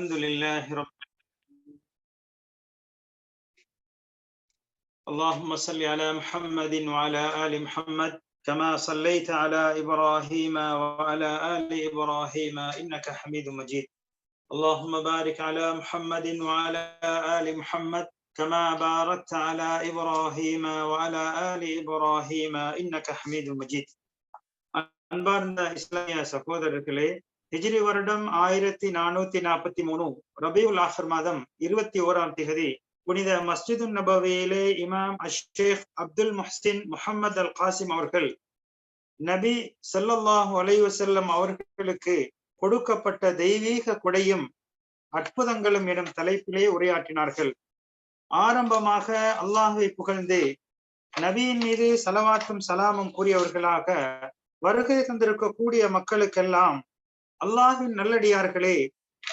الحمد لله رب اللهم صل على محمد وعلى آل محمد كما صليت على إبراهيم وعلى آل إبراهيم إنك حميد مجيد اللهم بارك على محمد وعلى آل محمد كما باركت على إبراهيم وعلى آل إبراهيم إنك حميد مجيد அன்பார்ந்த இஸ்லாமிய சகோதரர்களே ஹிஜ்ரி வருடம் ஆயிரத்தி நானூத்தி நாற்பத்தி மூணு ரபியுல் ஆஹர் மாதம் இருபத்தி ஓராம் திகதி புனித மஸ்ஜிது நபவியிலே இமாம் அஷேக் அப்துல் முஹ்சின் முஹம்மது அல் காசிம் அவர்கள் நபி ஸல்லல்லாஹு அலைவசல்லம் அவர்களுக்கு கொடுக்கப்பட்ட தெய்வீக கொடையும் அற்புதங்களும் எனும் தலைப்பிலே உரையாற்றினார்கள். ஆரம்பமாக அல்லாஹை புகழ்ந்து நபியின் மீது சலவாத்தும் சலாமும் கூறியவர்களாக வருகை தந்திருக்கக்கூடிய மக்களுக்கெல்லாம் அல்லாஹின் நல்லடியார்களே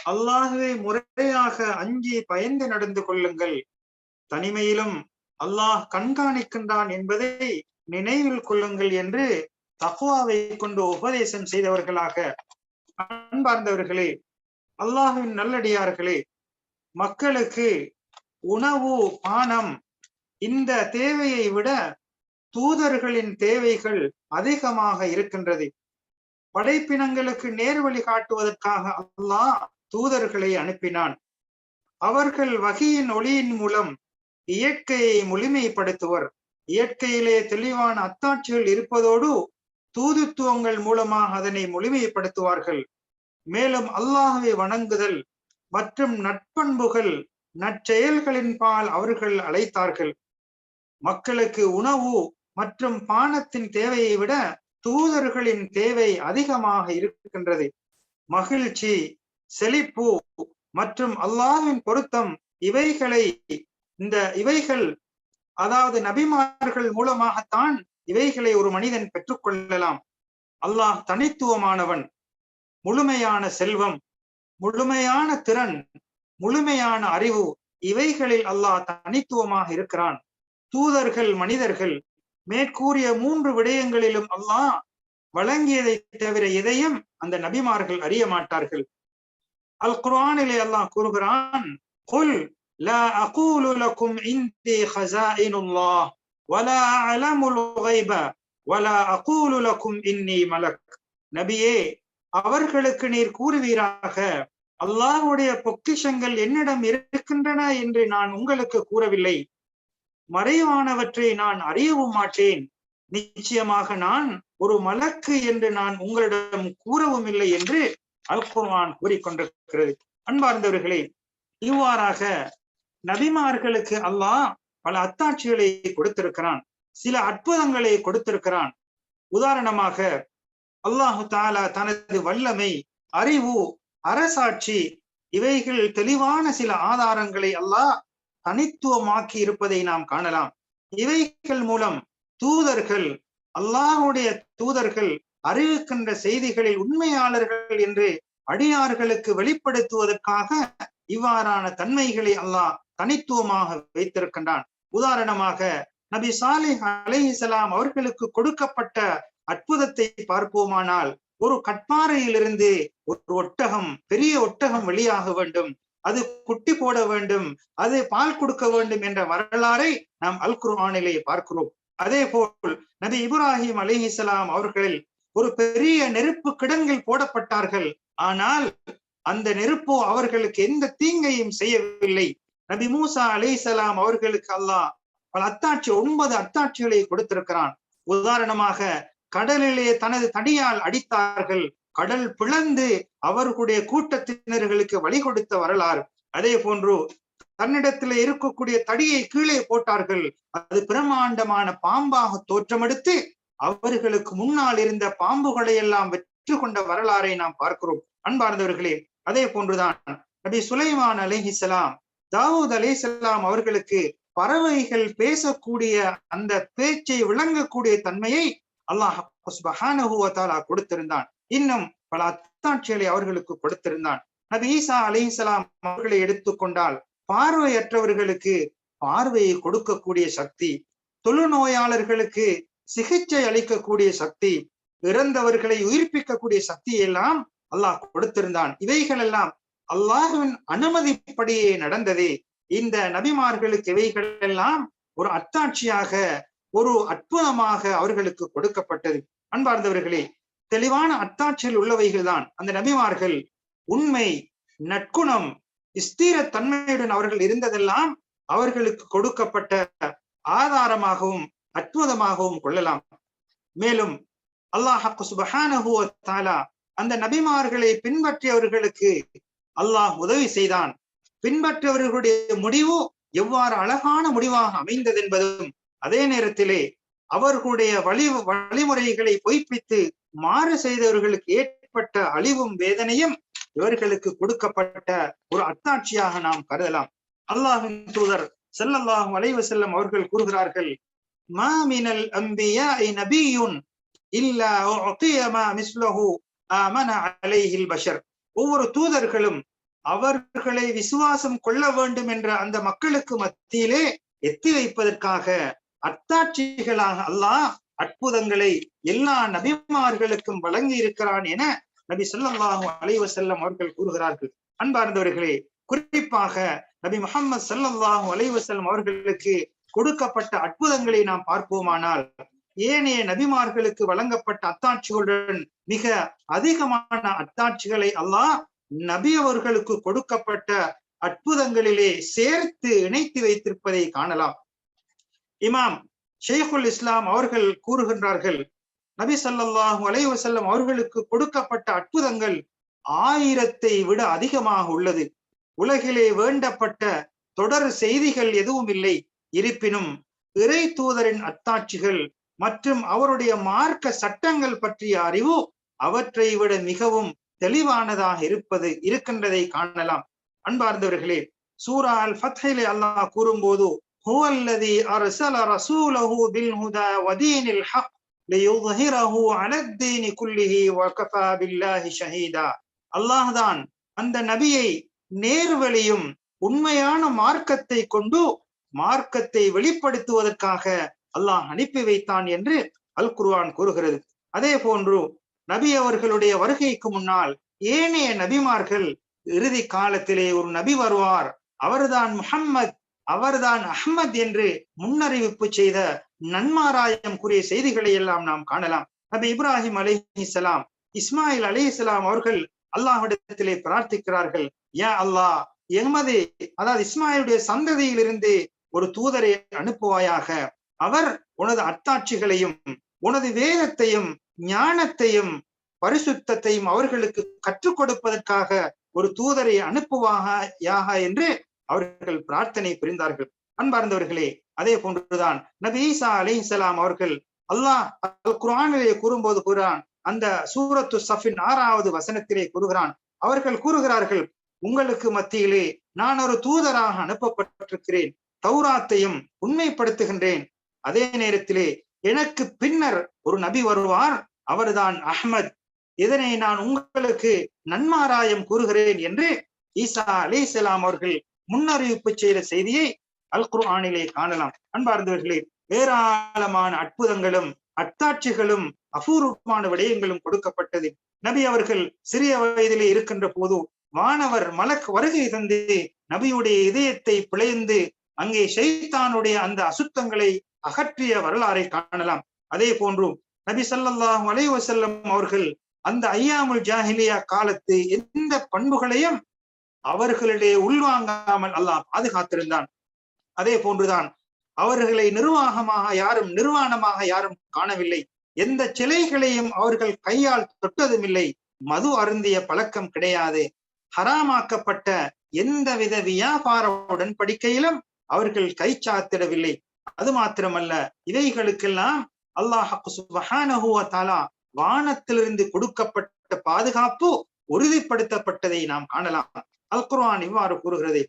அல்லாஹுவை முறையாக அஞ்சி பயந்து நடந்து கொள்ளுங்கள். தனிமையிலும் அல்லாஹ் கண்காணிக்கின்றான் என்பதை நினைவில் கொள்ளுங்கள் என்று தகுவாவை கொண்டு உபதேசம் செய்தவர்களாக அன்பார்ந்தவர்களே அல்லாஹின் நல்லடியார்களே மக்களுக்கு உணவு பானம் இந்த தேவையை விட தூதர்களின் தேவைகள் அதிகமாக இருக்கின்றது. படைப்பினங்களுக்கு நேர்வழி காட்டுவதற்காக அல்லாஹ் தூதர்களை அனுப்பினான். அவர்கள் வகையின் ஒளியின் மூலம் இயற்கையை முழுமைப்படுத்துவர். இயற்கையிலே தெளிவான அத்தாட்சிகள் இருப்பதோடு தூதுத்துவங்கள் மூலமாக அதனை முழுமைப்படுத்துவார்கள். மேலும் அல்லாஹவை வணங்குதல் மற்றும் நட்பண்புகள் நற்செயல்களின் பால் அவர்கள் அழைத்தார்கள். மக்களுக்கு உணவு மற்றும் பானத்தின் தேவையை விட தூதர்களின் தேவை அதிகமாக இருக்கின்றது. மகிழ்ச்சி செழிப்பு மற்றும் அல்லாஹின் பொருத்தம் இவைகளை இந்த இவைகள் அதாவது நபிமார்கள் மூலமாகத்தான் இவைகளை ஒரு மனிதன் பெற்றுக்கொள்ளலாம். அல்லாஹ் தனித்துவமானவன் முழுமையான செல்வம் முழுமையான திறன் முழுமையான அறிவு இவைகளில் அல்லாஹ் தனித்துவமாக இருக்கிறான். தூதர்கள் மனிதர்கள் மேற்கூறிய மூன்று விடயங்களிலும் அல்லாஹ் வழங்கியதை தவிர எதையும் அந்த நபிமார்கள் அறிய மாட்டார்கள் அல் குர்ஆனிலே அல்லாஹ் கூறுகிறான் குல் لا أقول لكم عندي خزائن الله ولا أعلم الغيب ولا أقول لكم إني ملك நபியே அவர்களுக்கு நீர் கூறுவீராக அல்லாஹ்வுடைய பொக்கிஷங்கள் என்னிடம் இருக்கின்றன என்று நான் உங்களுக்கு கூறவில்லை மறைவானவற்றை நான் அறியவும் மாட்டேன். நிச்சயமாக நான் ஒரு மலக்கு என்று நான் உங்களிடம் கூறவும் இல்லை என்று அல்குர்வான் கூறிக்கொண்டிருக்கிறது. அன்பார்ந்தவர்களே இவ்வாறாக நபிமார்களுக்கு அல்லாஹ் பல அத்தாட்சிகளை கொடுத்திருக்கிறான் சில அற்புதங்களை கொடுத்திருக்கிறான். உதாரணமாக அல்லாஹு தாலா தனது வல்லமை அறிவு அரசாட்சி இவைகள் தெளிவான சில ஆதாரங்களை அல்லாஹ் தனித்துவமாக்கி இருப்பதை நாம் காணலாம். இவைகள் மூலம் தூதர்கள் அல்லாஹுடைய தூதர்கள் அறிவிக்கின்ற செய்திகளில் உண்மையாளர்கள் என்று அடியார்களுக்கு வெளிப்படுத்துவதற்காக இவ்வாறான தன்மைகளை அல்லாஹ் தனித்துவமாக வைத்திருக்கின்றான். உதாரணமாக நபி சாலை அலைஹிசலாம் அவர்களுக்கு கொடுக்கப்பட்ட அற்புதத்தை பார்ப்போமானால் ஒரு கட்பாறையிலிருந்து ஒரு ஒட்டகம் பெரிய ஒட்டகம் வெளியாக வேண்டும். அது குட்டி போட வேண்டும் அது பால் கொடுக்க வேண்டும் என்ற வரலாறை நாம் அல் குர்ஆனிலே பார்க்கிறோம். அதே போல் நபி இப்ராஹிம் அலிஹிசலாம் அவர்களில் ஒரு பெரிய நெருப்பு கிடங்கில் போடப்பட்டார்கள். ஆனால் அந்த நெருப்போ அவர்களுக்கு எந்த தீங்கையும் செய்யவில்லை. நபி மூசா அலிசலாம் அவர்களுக்கு அல்லாஹ் பல அத்தாட்சி ஒன்பது அத்தாட்சிகளை கொடுத்திருக்கிறான். உதாரணமாக கடலிலே தனது தடியால் அடித்தார்கள். கடல் பிளந்து அவர்களுடைய கூட்டத்தினர்களுக்கு வழி கொடுத்த வரலாறு. அதே போன்று தன்னிடத்தில் இருக்கக்கூடிய தடியை கீழே போட்டார்கள். அது பிரமாண்டமான பாம்பாக தோற்றமெடுத்து அவர்களுக்கு முன்னால் இருந்த பாம்புகளை எல்லாம் வெற்றி கொண்ட வரலாறை நாம் பார்க்கிறோம். அன்பார்ந்தவர்களே அதே போன்றுதான் நபி சுலைமான் அலேஹிசலாம் தாவூத் அலேசலாம் அவர்களுக்கு பறவைகள் பேசக்கூடிய அந்த பேச்சை விளங்கக்கூடிய தன்மையை அல்லாஹ் கொடுத்திருந்தான். இன்னும் பல அத்தாட்சிகளை அவர்களுக்கு கொடுத்திருந்தான். நபி ஈசா அலிஹலாம் அவர்களை எடுத்துக்கொண்டால் பார்வையற்றவர்களுக்கு பார்வையை கொடுக்கக்கூடிய சக்தி தொழுநோயாளர்களுக்கு சிகிச்சை அளிக்கக்கூடிய சக்தி இறந்தவர்களை உயிர்ப்பிக்கக்கூடிய சக்தி எல்லாம் அல்லாஹ் கொடுத்திருந்தான். இவைகள் எல்லாம் அல்லாஹுவின் அனுமதிப்படியே நடந்தது. இந்த நபிமார்களுக்கு இவைகள் எல்லாம் ஒரு அத்தாட்சியாக ஒரு அற்புதமாக அவர்களுக்கு கொடுக்கப்பட்டது. அன்பார்ந்தவர்களே தெளிவான அத்தாட்சியில் உள்ளவைகள் தான் அந்த நபிமார்கள் உண்மை நற்குணம் ஸ்தீர தன்மையுடன் அவர்கள் இருந்ததெல்லாம் அவர்களுக்கு கொடுக்கப்பட்ட ஆதாரமாகவும் அற்புதமாகவும் கொள்ளலாம். மேலும் அல்லாஹ் சுபஹானஹு தாலா அந்த நபிமார்களை பின்பற்றியவர்களுக்கு அல்லாஹ் உதவி செய்தான். பின்பற்றவர்களுடைய முடிவு எவ்வாறு அழகான முடிவாக அமைந்தது என்பதும் அதே நேரத்திலே அவர்களுடைய வழி வழிமுறைகளை பொய்ப்பித்து மாறு செய்தவர்களுக்கு ஏற்பட்ட அழிவும் வேதனையும் இவர்களுக்கு கொடுக்கப்பட்ட ஒரு அத்தாட்சியாக நாம் கருதலாம். அல்லாஹின் தூதர் செல்லல்லாஹும் அலைவ செல்லம் அவர்கள் கூறுகிறார்கள் மாமினல் அம்பியா நபியுன் இல்லா மிஸ்லஹு ஆமன அலைஹில் பஷர். ஒவ்வொரு தூதர்களும் அவர்களை விசுவாசம் கொள்ள வேண்டும் என்ற அந்த மக்களுக்கு மத்தியிலே எத்தி வைப்பதற்காக அத்தாட்சிகளாக அல்லாஹ் அற்புதங்களை எல்லா நபிமார்களுக்கும் வழங்கி இருக்கிறான் என நபி சொல்லாஹு அலைவ செல்லம் அவர்கள் கூறுகிறார்கள். அன்பார்ந்தவர்களே குறிப்பாக நபி முகமது சல்லாஹு அலைவ செல்லம் அவர்களுக்கு கொடுக்கப்பட்ட அற்புதங்களை நாம் பார்ப்போமானால் ஏனைய நபிமார்களுக்கு வழங்கப்பட்ட அத்தாட்சிகளுடன் மிக அதிகமான அத்தாட்சிகளை அல்லாஹ் நபி அவர்களுக்கு கொடுக்கப்பட்ட அற்புதங்களிலே சேர்த்து இணைத்து வைத்திருப்பதை காணலாம். இமாம் ஷேகுல் இஸ்லாம் அவர்கள் கூறுகின்றார்கள் நபி சல்லாஹூ அலைவசல்லம் அவர்களுக்கு கொடுக்கப்பட்ட அற்புதங்கள் ஆயிரத்தை விட அதிகமாக உள்ளது. உலகிலே வேண்டப்பட்ட தொடர் செய்திகள் எதுவும் இல்லை. இருப்பினும் இறை தூதரின் அத்தாட்சிகள் மற்றும் அவருடைய மார்க்க சட்டங்கள் பற்றிய அறிவு அவற்றை விட மிகவும் தெளிவானதாக இருப்பது இருக்கின்றதை காணலாம். அன்பார்ந்தவர்களே சூரா அல் ஃபத்ஹிலே அல்லாஹ் கூறும்போது هو الذي أرسل رسوله بالهدى ودين الحق ليظهره على الدين كله وكفى بالله شهيدا அல்லாஹ் தான் அந்த நபியை நேர்வழியும் உண்மையான மார்க்கத்தை கொண்டு மார்க்கத்தை வெளிப்படுத்துவதற்காக அல்லாஹ் அனுப்பி வைத்தான் என்று அல் குர்ஆன் கூறுகிறது அதே போன்று நபி அவர்களுடைய வருகைக்கு முன்னால் ஏனைய நபிமார்கள் இறுதி காலத்திலே ஒரு நபி வருவார் அவர்தான் முஹம்மத் அவர்தான் அஹ்மத் என்று முன்னறிவிப்பு செய்த நன்மாராயம் கூறிய செய்திகளை எல்லாம் நாம் காணலாம். நபி இப்ராஹிம் அலிஹிசலாம் இஸ்மாயில் அலிஹிசலாம் அவர்கள் அல்லாஹிடத்திலே பிரார்த்திக்கிறார்கள் ஏன் அல்லாஹ் எமது அதாவது இஸ்மாயிலுடைய சந்ததியிலிருந்து ஒரு தூதரை அனுப்புவாயாக. அவர் உனது அத்தாட்சிகளையும் உனது வேதத்தையும் ஞானத்தையும் பரிசுத்தையும் அவர்களுக்கு கற்றுக் கொடுப்பதற்காக ஒரு தூதரை அனுப்புவாக யாக என்று அவர்கள் பிரார்த்தனை புரிந்தார்கள். அன்பார்ந்தவர்களே அதே போன்றுதான் நபி ஈசா அலி இஸ்லாம் அவர்கள் அல்லாஹ் குரானிலே கூறும்போது கூறான் அந்த சூரத்து சஃபின் ஆறாவது வசனத்திலே கூறுகிறான் அவர்கள் கூறுகிறார்கள் உங்களுக்கு மத்தியிலே நான் ஒரு தூதராக அனுப்பப்பட்டிருக்கிறேன் தௌராத்தையும் உண்மைப்படுத்துகின்றேன். அதே நேரத்திலே எனக்கு பின்னர் ஒரு நபி வருவார் அவர்தான் அஹ்மத். இதனை நான் உங்களுக்கு நன்மாராயம் கூறுகிறேன் என்று ஈசா அலி இஸ்லாம் அவர்கள் முன்னறிவிப்பு செய்த செய்தியை அல் குர்ஆனிலே காணலாம். அன்பார்ந்தவர்களே ஏராளமான அற்புதங்களும் அத்தாட்சிகளும் அபூர்வமான விடயங்களும் கொடுக்கப்பட்டது. நபி அவர்கள் சிறிய வயதிலே இருக்கின்ற போது வானவர் மலக் வருகை தந்து நபியுடைய இதயத்தை பிழைந்து அங்கே ஷைத்தானுடைய அந்த அசுத்தங்களை அகற்றிய வரலாறை காணலாம். அதே போன்று நபி சல்லாஹூ அலைவசல்லம் அவர்கள் அந்த ஐயாமுல் ஜாஹிலியா காலத்து எந்த பண்புகளையும் அவர்களிடையே உள்வாங்காமல் அல்லாஹ் பாதுகாத்திருந்தான். அதே போன்றுதான் அவர்களை நிர்வாகமாக யாரும் நிர்வாணமாக யாரும் காணவில்லை. எந்த சிலைகளையும் அவர்கள் கையால் தொட்டதும் இல்லை மது அருந்திய பழக்கம் கிடையாது. ஹராமாக்கப்பட்ட எந்தவித வியாபார உடன்படிக்கையிலும் அவர்கள் கை சாத்திடவில்லை. அது மாத்திரமல்ல இவைகளுக்கெல்லாம் அல்லாஹ் வானத்திலிருந்து கொடுக்கப்பட்ட பாதுகாப்பு உறுதிப்படுத்தப்பட்டதை நாம் காணலாம். அல்குரவான் இவ்வாறு கூறுகிறது.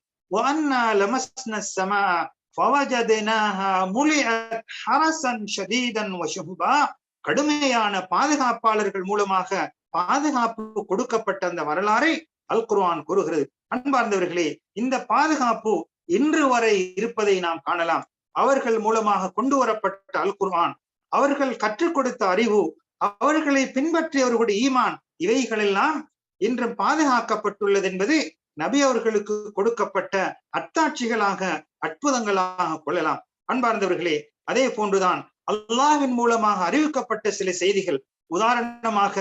கடுமையான பாதுகாப்பாளர்கள் மூலமாக பாதுகாப்பு கொடுக்கப்பட்ட அந்த வரலாறை அல் கூறுகிறது. அன்பார்ந்தவர்களே இந்த பாதுகாப்பு இன்று வரை இருப்பதை நாம் காணலாம். அவர்கள் மூலமாக கொண்டு வரப்பட்ட அல்குர்வான் அவர்கள் கற்றுக் கொடுத்த அறிவு அவர்களை பின்பற்றியவர்களுடைய ஈமான் இவைகளெல்லாம் இன்றும் பாதுகாக்கப்பட்டுள்ளது என்பது நபி அவர்களுக்கு கொடுக்கப்பட்ட அத்தாட்சிகளாக அற்புதங்களாக கொள்ளலாம். அன்பார்ந்தவர்களே அதே போன்றுதான் அல்லாஹ்வின் மூலமாக அறிவிக்கப்பட்ட சில செய்திகள். உதாரணமாக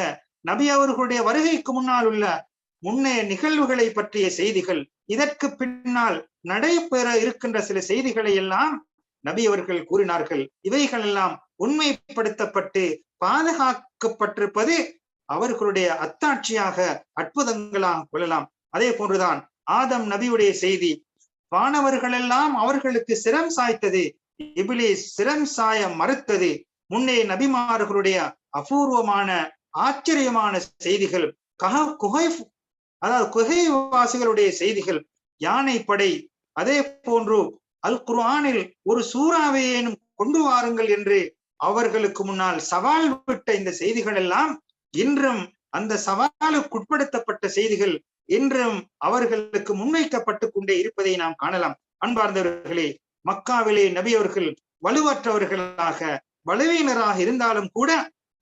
நபி அவர்களுடைய வருகைக்கு முன்னால் உள்ள முன்னைய நிகழ்வுகளை பற்றிய செய்திகள் இதற்கு பின்னால் நடைபெற இருக்கின்ற சில செய்திகளை எல்லாம் நபி அவர்கள் கூறினார்கள். இவைகள் எல்லாம் உண்மைப்படுத்தப்பட்டு பாதுகாக்கப்பட்டிருப்பது அவர்களுடைய அத்தாட்சியாக அற்புதங்களாக கொள்ளலாம். அதே போன்றுதான் ஆதம் நபியுடைய செய்தி வானவர்கள் எல்லாம் அவர்களுக்கு சிரம் சாய்த்தது இபிலிஸ் சிரம் சாய மறுத்தது. முன்னே நபிமார்களுடைய அபூர்வமான ஆச்சரியமான செய்திகள் கஹ குகை அதாவது குகைவாசிகளுடைய செய்திகள் யானை படை அதே போன்று அல் குர்ஆனில் ஒரு சூறாவையேனும் கொண்டு வாருங்கள் என்று அவர்களுக்கு முன்னால் சவால் விட்ட இந்த செய்திகள் எல்லாம் இன்றும் அந்த சவாலுக்குட்படுத்தப்பட்ட செய்திகள் என்றும் அவர்களுக்கு முன்வைக்கப்பட்டு கொண்டே இருப்பதை நாம் காணலாம். அன்பார்ந்தவர்களே மக்காவிலே நபி அவர்கள் வலுவற்றவர்களாக வலுவினராக இருந்தாலும் கூட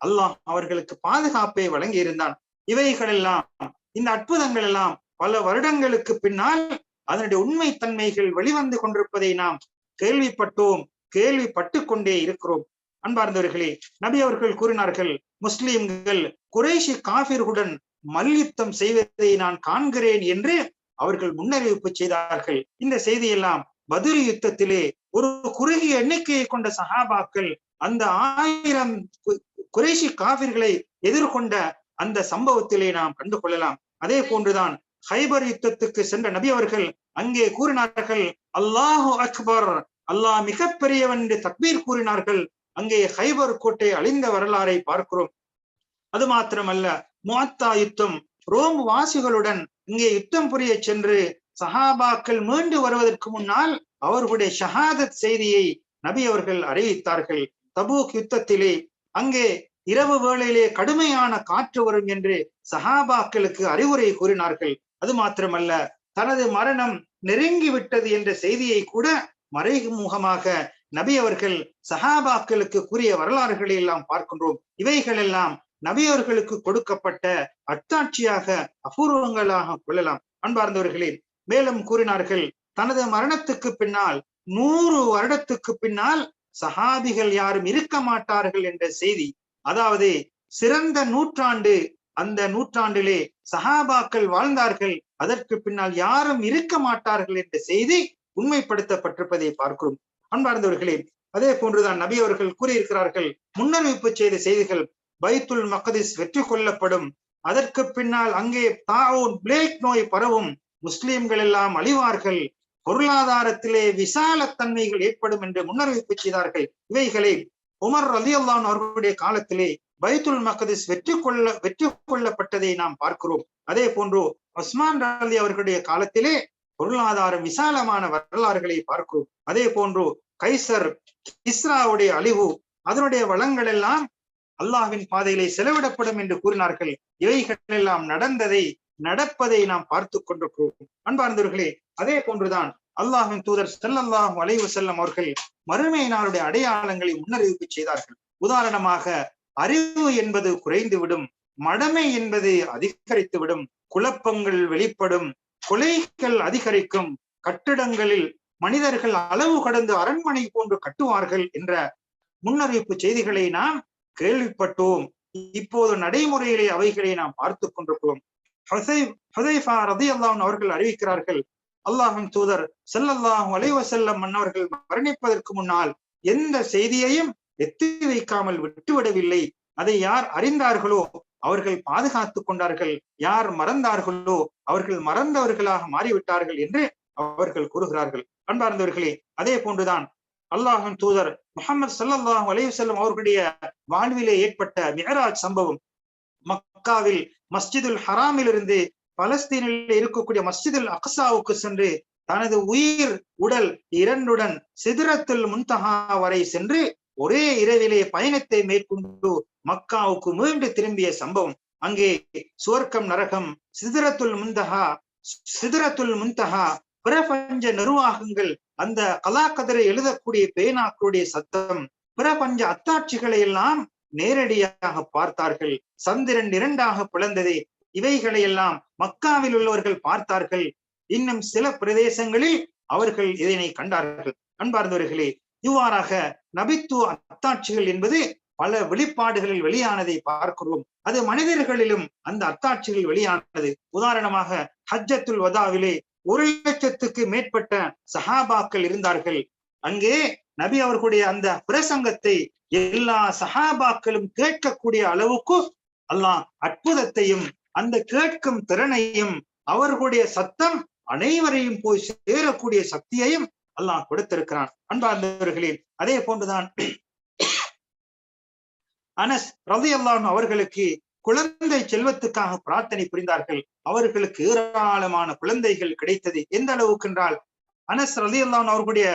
அல்லாஹ் அவர்களுக்கு பாதுகாப்பை வழங்கி இருந்தான் இவைகளெல்லாம் இந்த அற்புதங்கள் எல்லாம் பல வருடங்களுக்கு பின்னால் அதனுடைய உண்மை தன்மைகள் வெளிவந்து கொண்டிருப்பதை நாம் கேள்விப்பட்டோம் கேள்விப்பட்டு கொண்டே இருக்கிறோம். அன்பார்ந்தவர்களே நபி அவர்கள் கூறினார்கள் முஸ்லிம்கள் குறைஷி காபிர்களுடன் மல்யுத்தம் செய்வதை நான் காண்கிறேன் என்று அவர்கள் முன்னறிவிப்பு செய்தார்கள். இந்த செய்தியெல்லாம் பதில் யுத்தத்திலே ஒரு குறுகிய எண்ணிக்கையை கொண்ட சகாபாக்கள் அந்த ஆயிரம் குறைஷி காவிர்களை எதிர்கொண்ட அந்த சம்பவத்திலே நாம் கண்டு கொள்ளலாம். அதே போன்றுதான் ஹைபர் யுத்தத்துக்கு சென்ற நபி அவர்கள் அங்கே கூறினார்கள் அல்லாஹு அக்பர். அல்லாஹ் மிகப்பெரியவன் என்று தக்பீர் கூறினார்கள். அங்கே ஹைபர் கோட்டை அழிந்த வரலாறை பார்க்கிறோம். அது மாத்திரமல்ல முவாத்தா யுத்தம் ரோம் வாசிகளுடன் இங்கே யுத்தம் புரிய சென்று சஹாபாக்கள் மீண்டு வருவதற்கு முன்னால் அவர்களுடைய ஷஹாதத் செய்தியை நபி அவர்கள் அறிவித்தார்கள். தபூக் யுத்தத்திலே அங்கே இரவு வேளையிலே கடுமையான காற்று வரும் என்று சஹாபாக்களுக்கு அறிவுரை கூறினார்கள். அது மாத்திரமல்ல தனது மரணம் நெருங்கி விட்டது என்ற செய்தியை கூட மறைமுகமாக நபி அவர்கள் சஹாபாக்களுக்கு கூறிய வரலாறுகளை எல்லாம் பார்க்கின்றோம். இவைகள் எல்லாம் நபியவர்களுக்கு கொடுக்கப்பட்ட அத்தாட்சியாக அபூர்வங்களாக கொள்ளலாம். அன்பார்ந்தவர்களே மேலும் கூறினார்கள் தனது மரணத்துக்கு பின்னால் நூறு வருடத்துக்கு பின்னால் சஹாபிகள் யாரும் இருக்க மாட்டார்கள் என்ற செய்தி. அதாவது சிறந்த நூற்றாண்டு அந்த நூற்றாண்டிலே சஹாபாக்கள் வாழ்ந்தார்கள் அதற்கு பின்னால் யாரும் இருக்க மாட்டார்கள் என்ற செய்தி உண்மைப்படுத்தப்பட்டிருப்பதை பார்க்கிறோம். அன்பார்ந்தவர்களே அதே போன்றுதான் நபி அவர்கள் கூறியிருக்கிறார்கள் முன்னறிவிப்பு செய்த செய்திகள் பைத்துல் மகதிஸ் வெற்றி கொள்ளப்படும். அதற்கு பின்னால் அங்கே தாவூன் பிளேக் நோய் பரவும். முஸ்லிம்கள் எல்லாம் அழிவார்கள். பொருளாதாரத்திலே விசாலத்தன்மைகள் ஏற்படும் என்று முன்னறிவிப்பு செய்தார்கள். இவைகளை உமர் அலி அல்லான் அவர்களுடைய காலத்திலே பைத்துல் மகதிஸ் வெற்றி கொள்ள வெற்றி கொள்ளப்பட்டதை நாம் பார்க்கிறோம். அதே போன்று உஸ்மான் அலி அவர்களுடைய காலத்திலே பொருளாதாரம் விசாலமான வரலாறுகளை பார்க்கிறோம். அதே போன்று கைசர் இஸ்ராவுடைய அழிவு அதனுடைய வளங்கள் எல்லாம் அல்லாஹ்வின் பாதையிலே செலவிடப்படும் என்று கூறினார்கள். இவைகள் எல்லாம் நடந்ததை நடப்பதை நாம் பார்த்து கொண்டிருக்கிறோம். அன்பார்ந்தவர்களே அதே போன்றுதான் அல்லாஹின் தூதர் செல்லல்லாஹு அலைவு செல்லம் அவர்கள் மறுமை நாளுடைய அடையாளங்களை முன்னறிவிப்பு செய்தார்கள். உதாரணமாக அறிவு என்பது குறைந்துவிடும் மடமை என்பது அதிகரித்துவிடும் குழப்பங்கள் வெளிப்படும் கொலைகள் அதிகரிக்கும் கட்டிடங்களில் மனிதர்கள் அளவு கடந்து அரண்மனை போன்று கட்டுவார்கள் என்ற முன்னறிவிப்பு செய்திகளை நாம் கேள்விப்பட்டோம். இப்போது நடைமுறையிலே அவைகளை நாம் பார்த்து கொண்டிருக்கிறோம். அவர்கள் அறிவிக்கிறார்கள் அல்லாஹின் தூதர் செல்லல்லாஹும் அலைவ செல்லம் மன்னவர்கள் மரணிப்பதற்கு முன்னால் எந்த செய்தியையும் எத்தி வைக்காமல் விட்டுவிடவில்லை. அதை யார் அறிந்தார்களோ அவர்கள் பாதுகாத்துக் கொண்டார்கள். யார் மறந்தார்களோ அவர்கள் மறந்தவர்களாக மாறிவிட்டார்கள் என்று அவர்கள் கூறுகிறார்கள். அன்பார்ந்தவர்களே அதே போன்றுதான் அல்லாஹின் தூதர் முகமது சல்லாஹ் அலையுசல்லம் அவர்களுடைய வாழ்விலே ஏற்பட்ட மிகராஜ் சம்பவம். மக்காவில் மஸ்ஜிதுல் ஹராமில் இருந்து பலஸ்தீனில் இருக்கக்கூடிய மஸ்ஜிதுல் அக்சாவுக்கு சென்று தனது உயிர் உடல் இரண்டுடன் சிதிரத்துல் முன்தகா வரை சென்று ஒரே இரவிலே பயணத்தை மேற்கொண்டு மக்காவுக்கு மீண்டு திரும்பிய சம்பவம். அங்கே சுவர்க்கம் நரகம் சிதிரத்துல் முந்தகா சிதிரத்துல் முந்தகா பிரபஞ்ச நிர்வாகங்கள் அந்த கலாக்கதிரை எழுதக்கூடிய பேனாக்களுடைய சத்தம் பிரபஞ்ச அத்தாட்சிகளை எல்லாம் நேரடியாக பார்த்தார்கள். சந்திரன் இரண்டாக பிளந்ததே இவைகளை எல்லாம் மக்காவில் உள்ளவர்கள் பார்த்தார்கள். இன்னும் சில பிரதேசங்களில் அவர்கள் இதனை கண்டார்கள். அன்பார்ந்தவர்களே இவ்வாறாக நபித்துவ அத்தாட்சிகள் என்பது பல வெளிப்பாடுகளில் வெளியானதை பார்க்கிறோம். அது மனிதர்களிலும் அந்த அத்தாட்சிகள் வெளியானது. உதாரணமாக ஹஜ்ஜத்துல் வதாவிலே ஒரு லட்சத்துக்கு மேற்பட்ட சஹாபாக்கள் இருந்தார்கள். அங்கே நபி அவர்களுடைய அந்த பிரசங்கத்தை எல்லா சஹாபாக்களும் கேட்கக்கூடிய அளவுக்கு அல்லாஹ் அற்புதத்தையும் அந்த கேட்கும் திறனையும் அவர்களுடைய சத்தம் அனைவரையும் போய் சேரக்கூடிய சக்தியையும் அல்லாஹ் கொடுத்திருக்கிறான். அன்பார்ந்தவர்களே அதே போன்றுதான் அனஸ் ரவி அல்லான் அவர்களுக்கு குழந்தை செல்வத்துக்காக பிரார்த்தனை புரிந்தார்கள். அவர்களுக்கு ஏராளமான குழந்தைகள் கிடைத்தது. எந்த அளவுக்கு என்றால் அனஸ் ரலி அல்லான் அவர்களுடைய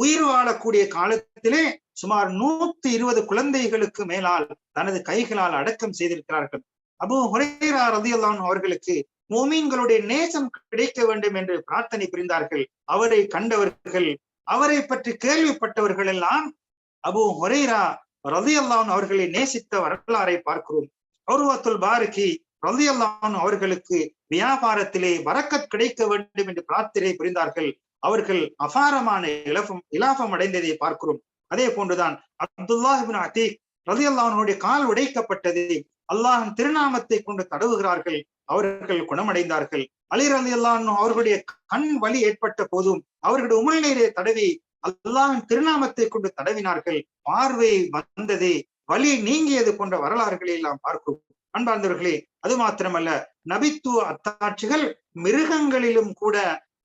உயிர் வாழக்கூடிய காலத்திலே சுமார் நூத்தி இருபது குழந்தைகளுக்கு மேலால் தனது கைகளால் அடக்கம் செய்திருக்கிறார்கள். அபு ஹுரேரா ரதி அல்லான் அவர்களுக்கு மோமீன்களுடைய நேசம் கிடைக்க வேண்டும் என்று பிரார்த்தனை புரிந்தார்கள். அவரை கண்டவர்கள் அவரை பற்றி கேள்விப்பட்டவர்கள் எல்லாம் அபு ஹொரேரா ரதி அல்லான் அவர்களை நேசித்த வரலாறை பார்க்கிறோம். அருவத்துல் பாரகி ரதி அவர்களுக்கு வியாபாரத்திலே வரக்கத் கிடைக்க வேண்டும் என்று பிரார்த்தனை புரிந்தார்கள். அவர்கள் அபாரமான இலபம் இலாபம் அடைந்ததை பார்க்கிறோம். அதே போன்றுதான் அப்துல்லாஹிபின் அத்தீக் ரதி அல்லாஹனுடைய கால் உடைக்கப்பட்டது. அல்லாஹின் திருநாமத்தை கொண்டு தடவுகிறார்கள். அவர்கள் குணமடைந்தார்கள். அலி ரலி அல்லான் அவர்களுடைய கண் வலி ஏற்பட்ட போதும் அவர்களுடைய உமிழ்நீரை தடவி அல்லாஹின் திருநாமத்தை கொண்டு தடவினார்கள். பார்வை வந்தது. வலி நீங்கியது போன்ற வரலாறுகளை எல்லாம் பார்க்கிறோம் அன்பார்ந்தவர்களே அது மாத்திரமல்ல நபித்துவ அத்தாட்சிகள் மிருகங்களிலும் கூட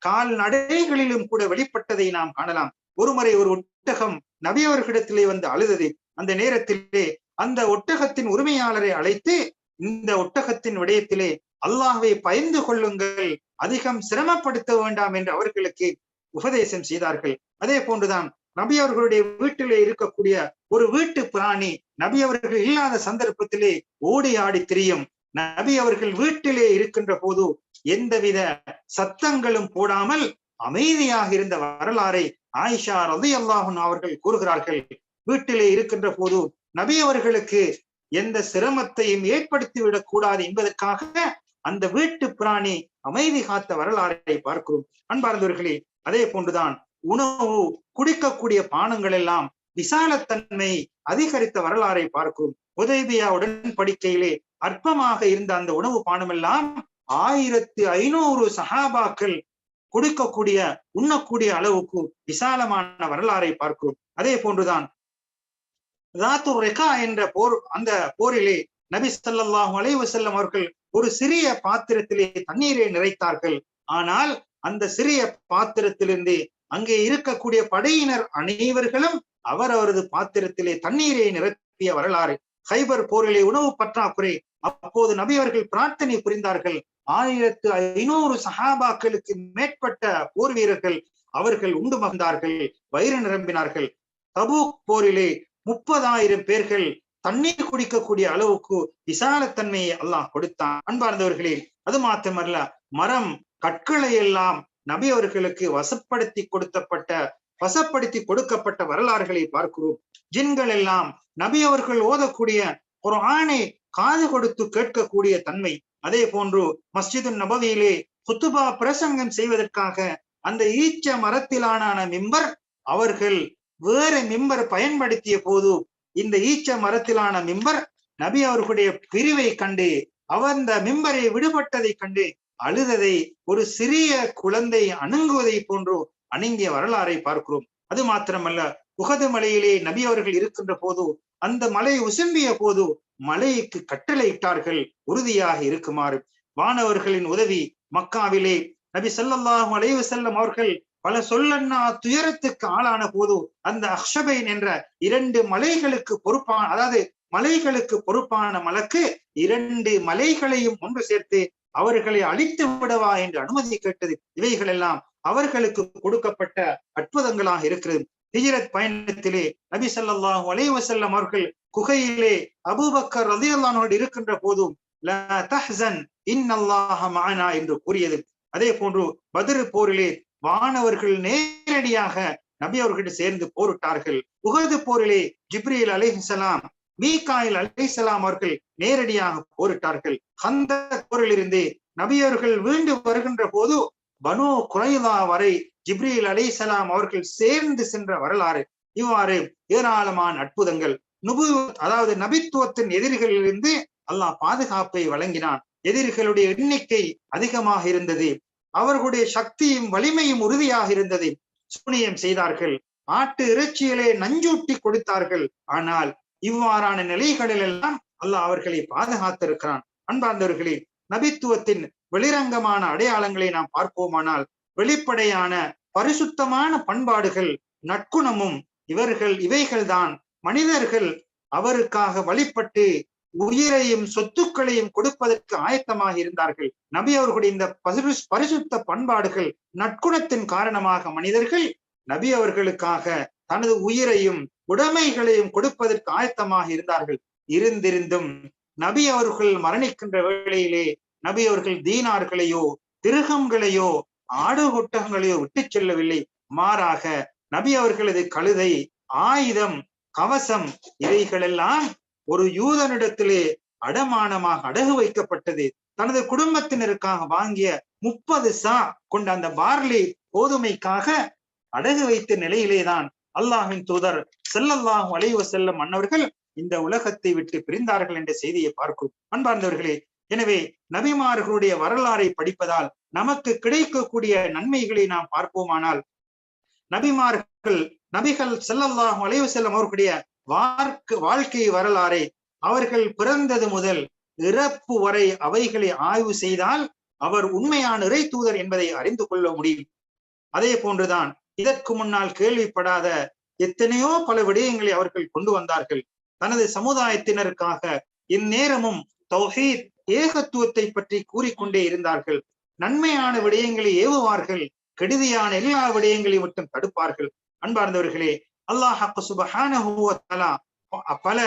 கால்நடைகளிலும் கூட வெளிப்பட்டதை நாம் காணலாம். ஒருமுறை ஒரு ஒட்டகம் நபி அவர்களிடத்திலே வந்து அழுதது. அந்த நேரத்திலே அந்த ஒட்டகத்தின் உரிமையாளரை அழைத்து இந்த ஒட்டகத்தின் விடயத்திலே அல்லாஹை பயந்து கொள்ளுங்கள் அதிகம் சிரமப்படுத்த வேண்டாம் என்று அவர்களுக்கு உபதேசம் செய்தார்கள். அதே போன்றுதான் நபி அவர்களுடைய வீட்டிலே இருக்கக்கூடிய ஒரு வீட்டு பிராணி நபி அவர்கள் இல்லாத சந்தர்ப்பத்திலே ஓடி ஆடி திரியும். நபி அவர்கள் வீட்டிலே இருக்கின்ற போது எந்தவித சத்தங்களும் போடாமல் அமைதியாக இருந்த வரலாறை ஆயிஷா ரதி அல்லாஹன் அவர்கள் கூறுகிறார்கள். வீட்டிலே இருக்கின்ற போது நபி அவர்களுக்கு எந்த சிரமத்தையும் ஏற்படுத்திவிடக் கூடாது என்பதற்காக அந்த வீட்டு பிராணி அமைதி காத்த வரலாறை பார்க்கிறோம். அன்பார்ந்தவர்களே அதே போன்றுதான் உணவு குடிக்கக்கூடிய பானங்கள் எல்லாம் விசாலத்தன்மை அதிகரித்த வரலாறை பார்க்கும். உதவியா உடன்படிக்கையிலே அற்பமாக இருந்த அந்த உணவு பானம் எல்லாம் ஆயிரத்து ஐநூறு சஹாபாக்கள் கொடுக்கக்கூடிய உண்ணக்கூடிய அளவுக்கு விசாலமான வரலாறை பார்க்கிறோம் அதே போன்றுதான் ரெகா என்ற போர் அந்த போரிலே நபி சல்லாஹூ அலைவசல்லம் அவர்கள் ஒரு சிறிய பாத்திரத்திலே தண்ணீரை நிறைத்தார்கள். ஆனால் அந்த சிறிய பாத்திரத்திலிருந்து அங்கே இருக்கக்கூடிய படையினர் அனைவர்களும் அவர் அவரது பாத்திரத்திலே தண்ணீரை நிரப்பிய வரலாறு. ஹைபர் போரிலே உணவு பற்றாக்குறை. அப்போது நபி அவர்கள் பிரார்த்தனை புரிந்தார்கள். ஆயிரத்து ஐநூறு சஹாபாக்களுக்கு மேற்பட்ட போர் வீரர்கள் அவர்கள் உண்டு மகிழ்ந்தார்கள். வயிறு நிரம்பினார்கள். தபூக் போரிலே முப்பதாயிரம் பேர்கள் தண்ணீர் குடிக்கக்கூடிய அளவுக்கு விசாலத்தன்மையை அல்லாஹ் கொடுத்தான். அன்பார்ந்தவர்களே அது மாத்திரமல்ல மரம் கற்களை எல்லாம் நபி அவர்களுக்கு வசப்படுத்தி கொடுத்தப்பட்ட வசப்படுத்தி கொடுக்கப்பட்ட வரலாறுகளை பார்க்கிறோம். ஜின்கள் எல்லாம் நபி அவர்கள் ஓதக்கூடிய ஒரு ஆணை காது கொடுத்து கேட்கக்கூடிய தன்மை. அதே போன்று மஸ்ஜிது நபவியிலே குத்துபா பிரசங்கம் செய்வதற்காக அந்த ஈச்ச மரத்திலான மிம்பர் அவர்கள் வேற மிம்பர் பயன்படுத்திய போது இந்த ஈச்ச மரத்திலான மிம்பர் நபி அவர்களுடைய பிரிவை கண்டு அவர் இந்த மிம்பரை விடுபட்டதை கண்டு அழுததை ஒரு சிறிய குழந்தை அணுங்குவதை போன்று அணுங்கிய வரலாறை பார்க்கிறோம். அது மாத்திரமல்ல உகது மலையிலே நபி அவர்கள் இருக்கின்ற போது அந்த மலை உசும்பிய போது மலைக்கு கட்டளையிட்டார்கள் உறுதியாக இருக்குமாறு. வானவர்களின் உதவி மக்காவிலே நபி சல்லாஹூ அலைவு செல்லம் அவர்கள் பல சொல்லன்னா துயரத்துக்கு ஆளான போது அந்த அக்ஷபைன் என்ற இரண்டு மலைகளுக்கு பொறுப்பான அதாவது மலைகளுக்கு பொறுப்பான மலக்கு இரண்டு மலைகளையும் ஒன்று சேர்த்து அவர்களை அழித்து விடவா என்று அனுமதி கேட்டது இவைகள் எல்லாம் அவர்களுக்கு கொடுக்கப்பட்ட அற்புதங்களாக இருக்கிறது. ஹிஜரத் பயணத்திலே நபி சல்லாஹூ அலைவசல்லம் அவர்கள் குகையிலே அபூபக்கர் ரதியல்லானோடு இருக்கின்ற போதும் என்று கூறியது. அதே போன்று பதிரு போரிலே வானவர்கள் நேரடியாக நபி அவர்களிடம் சேர்ந்து போரிட்டார்கள். உகது போரிலே ஜிப்ரீல் அலிஹலாம் மீகாயில் அலிசலாம் அவர்கள் நேரடியாக போரிட்டார்கள். அந்த போரிலிருந்து நபியவர்கள் மீண்டு வருகின்ற போது பனு குறைதா வரை ஜிப்ரீல் அலிசலாம் அவர்கள் சேர்ந்து சென்ற வரலாறு. இவ்வாறு ஏராளமான அற்புதங்கள் நுபு அதாவது நபித்துவத்தின் எதிரிகளிலிருந்து அல்லாஹ் பாதுகாப்பை வழங்கினான். எதிரிகளுடைய எண்ணிக்கை அதிகமாக இருந்தது. அவர்களுடைய சக்தியும் வலிமையும் உறுதியாக இருந்தது. சூனியம் செய்தார்கள். ஆட்டு இறைச்சிகளை நஞ்சூட்டி கொடுத்தார்கள். ஆனால் இவ்வாறான நிலைகளில் எல்லாம் அல்லாஹ் அவர்களை பாதுகாத்திருக்கிறான். அன்பார்ந்தவர்களே நபித்துவத்தின் வெளிரங்கமான அடையாளங்களை நாம் பார்ப்போமானால் வெளிப்படையான பரிசுத்தமான பண்பாடுகள் நற்குணமும் இவர்கள் இவைகள்தான் மனிதர்கள் அவருக்காக வழிபட்டு உயிரையும் சொத்துக்களையும் கொடுப்பதற்கு ஆயத்தமாக இருந்தார்கள். நபி அவர்களுடைய இந்த பரிசுத்த பண்பாடுகள் நற்குணத்தின் காரணமாக மனிதர்கள் நபி அவர்களுக்காக தனது உயிரையும் உடைமைகளையும் கொடுப்பதற்கு ஆயத்தமாக இருந்தார்கள். இருந்திருந்தும் நபி அவர்கள் மரணிக்கின்ற வேளையிலே நபி அவர்கள் தீனார்களையோ திருகங்களையோ ஆடு ஒட்டகங்களையோ விட்டு செல்லவில்லை. மாறாக நபி அவர்களது கழுதை ஆயுதம் கவசம் இவைகளெல்லாம் ஒரு யூதனிடத்திலே அடமானமாக அடகு வைக்கப்பட்டது. தனது குடும்பத்தினருக்காக வாங்கிய முப்பது சா கொண்ட அந்த பார்லி கோதுமைக்காக அடகு வைத்த நிலையிலேதான் அல்லாஹின் தூதர் செல்லல்லாஹு அலைவ செல்லும் மன்னவர்கள் இந்த உலகத்தை விட்டு பிரிந்தார்கள் என்ற செய்தியை பார்க்கும். அன்பார்ந்தவர்களே எனவே நபிமார்களுடைய வரலாறை படிப்பதால் நமக்கு கிடைக்கக்கூடிய நன்மைகளை நாம் பார்ப்போமானால் நபிமார்கள் நபிகள் செல்லல்லாஹு அலைவு செல்லும் அவர்களுடைய வார்க்கு வாழ்க்கை வரலாறை அவர்கள் பிறந்தது முதல் இறப்பு வரை அவைகளை ஆய்வு செய்தால் அவர் உண்மையான இறை தூதர் என்பதை அறிந்து கொள்ள முடியும். அதே போன்றுதான் இதற்கு முன்னால் கேள்விப்படாத எத்தனையோ பல விடயங்களை அவர்கள் கொண்டு வந்தார்கள். தனது சமுதாயத்தினருக்காக இந்நேரமும் தௌஹீத் ஏகத்துவத்தை பற்றி கூறிக்கொண்டே இருந்தார்கள். நன்மையான விடயங்களை ஏவுவார்கள். கெடுதியான எல்லா விடயங்களையும் மட்டும் தடுப்பார்கள். அன்பார்ந்தவர்களே அல்லாஹ் பல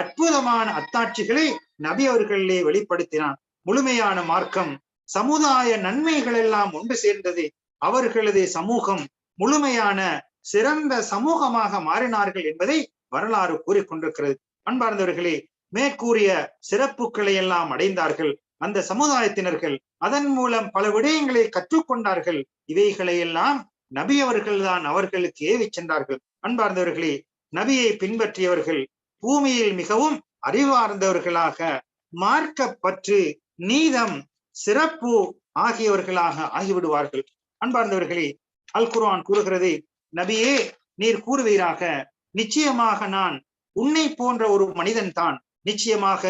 அற்புதமான அத்தாட்சிகளை நபி அவர்களிலே வெளிப்படுத்தினான். முழுமையான மார்க்கம் சமுதாய நன்மைகள் எல்லாம் ஒன்று சேர்ந்தது அவர்களது சமூகம். முழுமையான சிறந்த சமூகமாக மாறினார்கள் என்பதை வரலாறு கூறிக்கொண்டிருக்கிறது. அன்பார்ந்தவர்களே மேற்கூறிய சிறப்புகளை எல்லாம் அடைந்தார்கள். அந்த சமுதாயத்தினர்கள் அதன் மூலம் பல விடயங்களை கற்றுக்கொண்டார்கள். இவைகளை எல்லாம் நபி அவர்கள் தான் அவர்களுக்கு ஏவி சென்றார்கள். அன்பார்ந்தவர்களே நபியை பின்பற்றியவர்கள் பூமியில் மிகவும் அறிவார்ந்தவர்களாக மார்க்கப்பற்று நீதம் சிறப்பு ஆகியவர்களாக ஆகிவிடுவார்கள். அன்பார்ந்தவர்களே அல் குரான் கூறுகிறது நபியே நீர் கூறுவீராக. நிச்சயமாக நான் உன்னை போன்ற ஒரு மனிதன் தான். நிச்சயமாக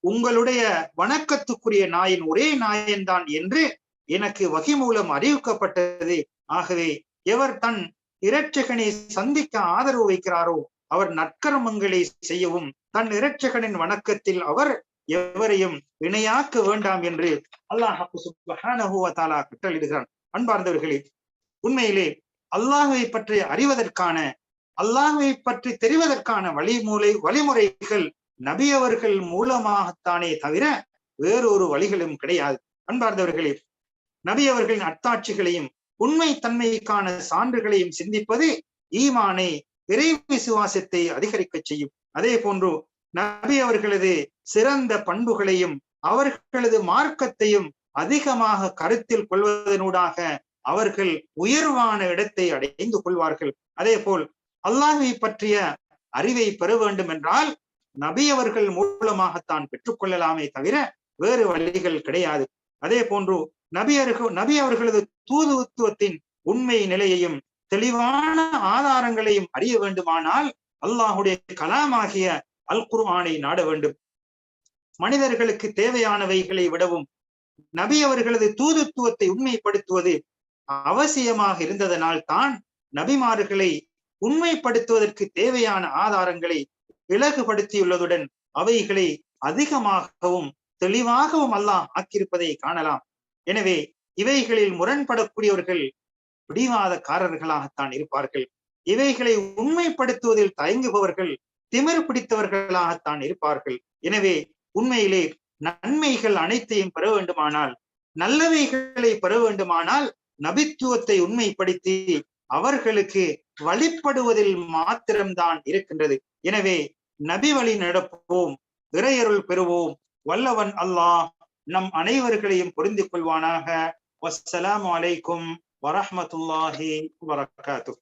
உங்களுடைய வணக்கத்துக்குரிய நாயின் ஒரே நாயன் தான் என்று எனக்கு வகை மூலம் அறிவிக்கப்பட்டது. ஆகவே எவர் தன் இரட்சகனை சந்திக்க ஆதரவு வைக்கிறாரோ அவர் நற்கர்மங்களை செய்யவும் தன் இரட்சகனின் வணக்கத்தில் அவர் எவரையும் இணையாக்க வேண்டாம் என்று அல்லாஹ் கட்டளிடுகிறான் அன்பார்ந்தவர்களே உண்மையிலே அல்லாஹை பற்றி அறிவதற்கான அல்லாஹை பற்றி தெரிவதற்கான வழிமூலை வழிமுறைகள் நபி அவர்கள் மூலமாகத்தானே தவிர வேறொரு வழிகளும் கிடையாது. அன்பார்ந்தவர்களே நபி அவர்களின் அத்தாட்சிகளையும் உண்மை தன்மைக்கான சான்றுகளையும் சிந்திப்பது ஈமானை இறை விசுவாசத்தை அதிகரிக்க செய்யும். அதே போன்று நபி அவர்களது சிறந்த பண்புகளையும் அவர்களது மார்க்கத்தையும் அதிகமாக கருத்தில் கொள்வதனூடாக அவர்கள் உயர்வான இடத்தை அடைந்து கொள்வார்கள். அதே போல் அல்லாஹை பற்றிய அறிவை பெற வேண்டும் என்றால் நபி அவர்கள் மூலமாகத்தான் பெற்றுக்கொள்ளலாமே தவிர வேறு வழிகள் கிடையாது. அதே போன்று நபி நபி அவர்களது தூதுத்துவத்தின் உண்மை நிலையையும் தெளிவான ஆதாரங்களையும் அறிய வேண்டுமானால் அல்லாஹுடைய கலாமாகிய அல் குர்ஆனை நாட வேண்டும். மனிதர்களுக்கு தேவையானவைகளை விடவும் நபி அவர்களது தூதுத்துவத்தை உண்மைப்படுத்துவது அவசியமாக இருந்ததனால் தான் நபிமார்களை உண்மைப்படுத்துவதற்கு தேவையான ஆதாரங்களை விலகுபடுத்தியுள்ளதுடன் அவைகளை அதிகமாகவும் தெளிவாகவும் அல்லாஹ் ஆக்கியிருப்பதை காணலாம். எனவே இவைகளில் முரண்படக்கூடியவர்கள் பிடிவாதக்காரர்களாகத்தான் இருப்பார்கள். இவைகளை உண்மைப்படுத்துவதில் தயங்குபவர்கள் திமிர் பிடித்தவர்களாகத்தான் இருப்பார்கள். எனவே உண்மையிலே நன்மைகள் அனைத்தையும் பெற வேண்டுமானால் நல்லவைகளை பெற வேண்டுமானால் நபித்துவத்தை உண்மைப்படுத்தி அவர்களுக்கு வழிபடுவதில் மாத்திரம்தான் இருக்கின்றது. எனவே நபி வழி நடப்போம் இறையருள் பெறுவோம். வல்லவன் அல்லாஹ் நம் அனைவர்களையும் புரிந்து கொள்வானாக. வசலாம் அலைக்கும் வரமத்துல்லாஹி வரகாத்து